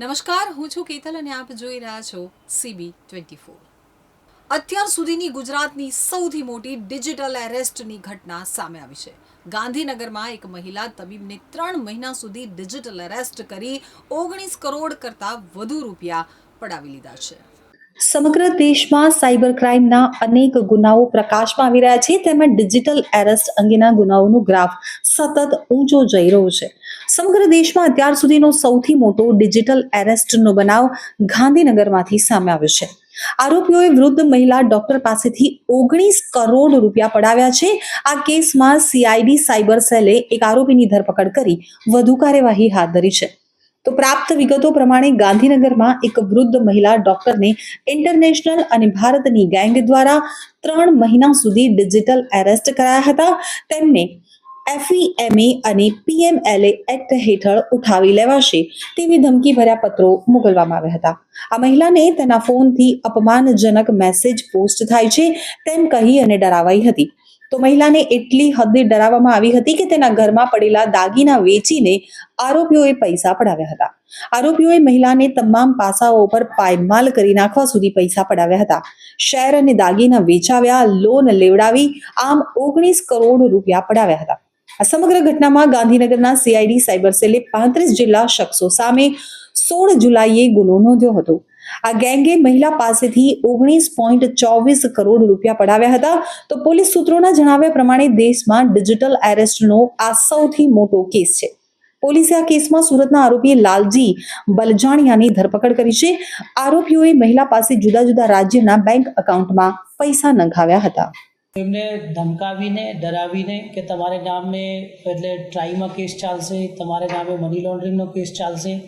નમસ્કાર, હું છું કેતલ અને આપ જોઈ રહ્યા છો સીબી ટ્વેન્ટી ફોર અત્યાર સુધીની ગુજરાતની સૌથી મોટી ડિજિટલ એરેસ્ટની ઘટના સામે આવી છે. ગાંધીનગરમાં એક મહિલા તબીબને ત્રણ મહિના સુધી ડિજિટલ એરેસ્ટ કરી ઓગણીસ કરોડ કરતાં વધુ રૂપિયા પડાવી લીધા છે. સમગ્ર દેશમાં સાયબર ક્રાઇમના અનેક ગુનાઓ પ્રકાશમાં આવી રહ્યા છે. તેમાં ડિજિટલ એરેસ્ટ અંગેના ગુનાઓનો ગ્રાફ સતત ઊંચો જઈ રહ્યો છે. સમગ્ર દેશમાં અત્યાર સુધીનો સૌથી મોટો ડિજિટલ એરેસ્ટનો બનાવ ગાંધીનગરમાંથી સામે આવ્યો છે. આરોપીઓએ વૃદ્ધ મહિલા ડોક્ટર પાસેથી ઓગણીસ કરોડ રૂપિયા પડાવ્યા છે. આ કેસમાં સીઆઈડી સાયબર સેલે એક આરોપીની ધરપકડ કરી વધુ કાર્યવાહી હાથ ધરી છે. તો પ્રાપ્ત વિગતો પ્રમાણે ગાંધીનગરમાં એક વૃદ્ધ મહિલા ડોક્ટરને ઇન્ટરનેશનલ અને ભારતની ગેંગ દ્વારા ત્રણ મહિના સુધી ડિજિટલ એરેસ્ટ કરાયા હતા. તેમને એફઈએમએ અને પીએમએલએ એક્ટ હેઠળ ઉઠાવી લેવાશે તેવી ધમકી ભર્યા પત્રો મોકલવામાં આવ્યા હતા. આ મહિલાને તેના ફોનથી અપમાનજનક મેસેજ પોસ્ટ થાય છે તેમ કહી અને ડરાવાઈ હતી. તો મહિલાને એટલી હદે ડરાવવામાં આવી હતી કે તેના ઘરમાં પડેલા દાગીના વેચીને આરોપીઓએ પૈસા પડાવ્યા હતા. આરોપીઓએ મહિલાને તમામ પાસાઓ પર પાયમાલ કરી નાખવા સુધી પૈસા પડાવ્યા હતા. શેર અને દાગીના વેચાવ્યા, લોન લેવડાવી, આમ ઓગણીસ કરોડ રૂપિયા પડાવ્યા હતા. આ સમગ્ર ઘટનામાં ગાંધીનગરના સીઆઈડી સાયબર સેલે પાંત્રીસ જેટલા શખ્સો સામે સોળ જુલાઈએ ગુનો નોંધ્યો હતો. આ ગેંગે મહિલા પાસેથી ઓગણીસ પોઈન્ટ ચોવીસ કરોડ રૂપિયા પડાવ્યા હતા. તો પોલીસ સૂત્રોના જણાવ્યા પ્રમાણે દેશમાં ડિજિટલ એરેસ્ટનો આ સૌથી મોટો કેસ છે. પોલીસે આ કેસમાં સુરતના આરોપી લાલજી બલજાણિયાની ધરપકડ કરી છે. આરોપીઓએ મહિલા પાસે જુદા જુદા રાજ્યના બેંક એકાઉન્ટમાં પૈસા નંખાવ્યા હતા. એમને ધમકાવીને, ડરાવીને કે તમારે નામે, એટલે ટ્રાઈમાં કેસ ચાલશે, તમારે નામે મની લોન્ડરિંગનો કેસ ચાલશે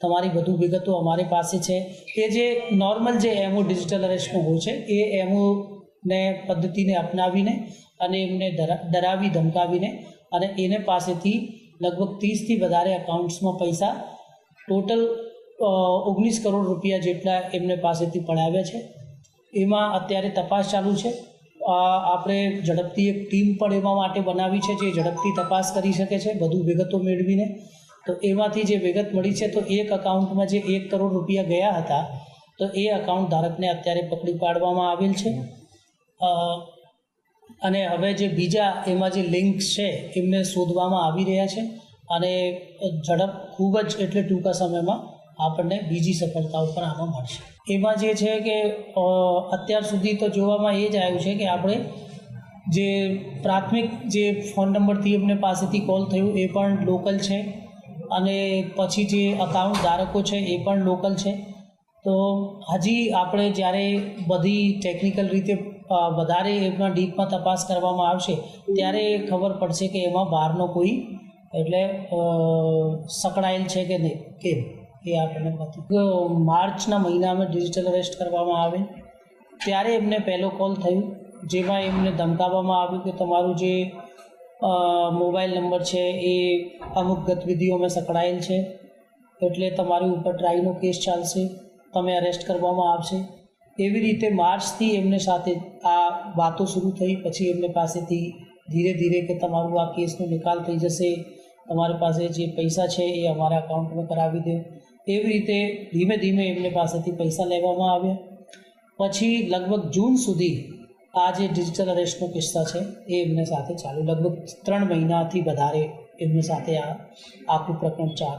તમારી વધુ વિગતો અમારી પાસે છે. એ જે નોર્મલ જે એમઓ ડિજિટલ અરેસ્ટનો હોય છે, એ એમઓને પદ્ધતિને અપનાવીને અને એમને ડરા ડરાવી ધમકાવીને અને એને પાસેથી લગભગ ત્રીસથી વધારે એકાઉન્ટ્સમાં પૈસા ટોટલ ઓગણીસ કરોડ રૂપિયા જેટલા એમને પાસેથી પડાવ્યા છે. એમાં અત્યારે તપાસ ચાલુ છે. આપણે ઝડપથી એક ટીમ પણ એમાં માટે બનાવી છે, જે ઝડપથી તપાસ કરી શકે છે, વધુ વિગતો મેળવીને. તો એમાંથી જે વિગત મળી છે, તો એક અકાઉન્ટમાં જે એક કરોડ રૂપિયા ગયા હતા, તો એ અકાઉન્ટ ધારકને અત્યારે પકડી પાડવામાં આવેલ છે. અને હવે જે બીજા એમાં જે લિંક્સ છે, એમને શોધવામાં આવી રહ્યા છે. અને ઝડપ ખૂબ જ એટલે ટૂંકા સમયમાં આપણને બીજી સફળતાઓ પણ આમાં મળશે. એમાં જે છે કે અત્યાર સુધી તો જોવામાં એ જ આવ્યું છે કે આપણે જે પ્રાથમિક જે ફોન નંબરથી એમને પાસેથી કોલ થયું, એ પણ લોકલ છે. અને પછી જે અકાઉન્ટ ધારકો છે એ પણ લોકલ છે. તો હજી આપણે જ્યારે બધી ટેકનિકલ રીતે વધારે એમના ડીપમાં તપાસ કરવામાં આવશે, ત્યારે ખબર પડશે કે એમાં બહારનો કોઈ એટલે સકળાયેલ છે કે નહીં કેમ એ આપણને માર્ચના મહિનામાં ડિજિટલ અરેસ્ટ કરવામાં આવે. ત્યારે એમને પહેલો કોલ થયું, જેમાં એમને ધમકાવવામાં આવ્યું કે તમારું જે મોબાઈલ નંબર છે એ અમુક ગતિવિધિઓમાં સંકળાયેલ છે. એટલે તમારી ઉપર ટ્રાઈનો કેસ ચાલશે, તમે અરેસ્ટ કરવામાં આવશે. એવી રીતે માર્ચથી એમને સાથે આ વાતો શરૂ થઈ, પછી એમને પાસેથી ધીરે ધીરે કે તમારું આ કેસનો નિકાલ થઈ જશે, તમારી પાસે જે પૈસા છે એ અમારા અકાઉન્ટમાં કરાવી દે. એવી રીતે ધીમે ધીમે એમને પાસેથી પૈસા લેવામાં આવ્યા. પછી લગભગ જૂન સુધી આ જે ડિજિટલ અરેસ્ટનો કિસ્સા છે, એ એમને સાથે ચાલુ લગભગ ત્રણ મહિનાથી વધારે એમની સાથે આ આખું પ્રકરણ ચાલ.